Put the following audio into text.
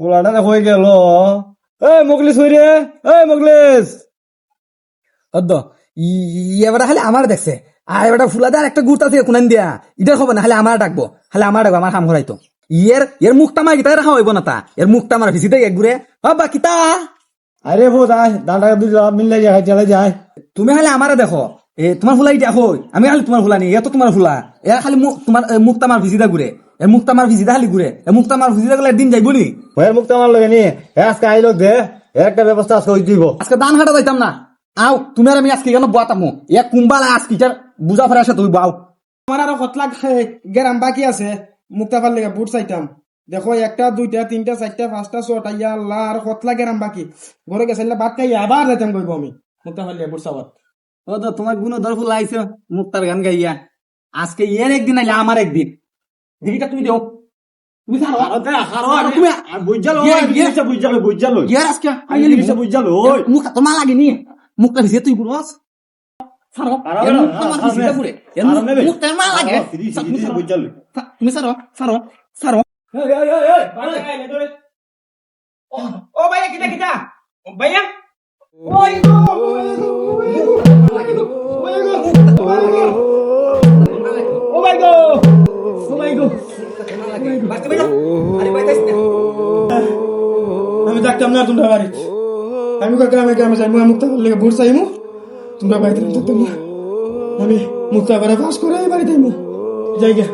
পোলাটা হয়ে গেল। এই মুগলিস হই রে এই মুগলিস অদ্দ এবার খালি আমার দেখছে। আর এবার ফুলাদার একটা গুড় আছে কোনান দিয়া। ইটার খবর না খালি আমার ডাকবো খালি আমার ডাকবো আমার কাম করাইতো ইয়ের এর মুখটা মার গিতা রাখা হইব না তা। এর মুখটা মার ভিসিতে এক ঘুরে বাবা কিতা আরে যাই দাঁড়া দুই মিললে যায় চলে যায়। তুমি খালি আমারে দেখো। এ তোমার ফুলা ইটা হই। আমি খালি তোমার ফুলা নি এ তো তোমার ফুলা এ খালি মুখ তোমার এ, মুখটা মার ভিজিদা ঘুরে এর মুখটা মার ভিজিদা খালি ঘুরে এ মুখটা মার ভিজিদা গেলে একদিন যাইব নি? ভয়ের মুক্ত আমার লাগে নি এ আজকে আইলো দে একটা ব্যবস্থা আজকে হয়ে দিব। আজকে দান হাটা যাইতাম না। আও তুমি আর আমি আজকে কেন বাতামো এক কুম্বালা আজকে ইটার বুঝা ফেরা আসে তুই বাও আমার আরও কতলা গেরাম বাকি আছে। মুক্তাফার লেগে বুট চাইতাম। দেখো একটা দুইটা তিনটা চারটা পাঁচটা ছটা ইয়া আল্লাহ আর কতলা গেরাম বাকি। ঘরে গেছে ভাত খাই আবার যাইতাম কইব আমি মুক্তাফার লেগে বুট চাওয়াত ও তো তোমার গুণ দর ফুল আইছে মুক্তার গান গাইয়া। আজকে এর একদিন আইলে আমার একদিন। দিদিটা তুমি দেও। তুমি ছাড়ো তুমি। ইয়ার আজকে আইলি মুখ তোমার লাগেনি। মুখটা ভিজে তুই বুড়স। ছাড়ো। এর মুখটা আমার ভিজে পুরে এর মুখ- মুখটা মা লাগে। তুমি ছাড়ো তুমি ছাড়ো ছাড়ো ছাড়ো। ও ভাইয়া কিটা কিটা? ভাইয়া। ও বেরো আরে বাইতাইছ না আমি থাকতাম না তোমরা বাড়ি। আমি কই গ্রামে গ্রামে যাই মুয়া মুক্তা লেগে ভোর চাইমু তোমরা বাড়িতে থাকতাম না আমি মুক্তা করে পাস করে বাড়িতে যাই গে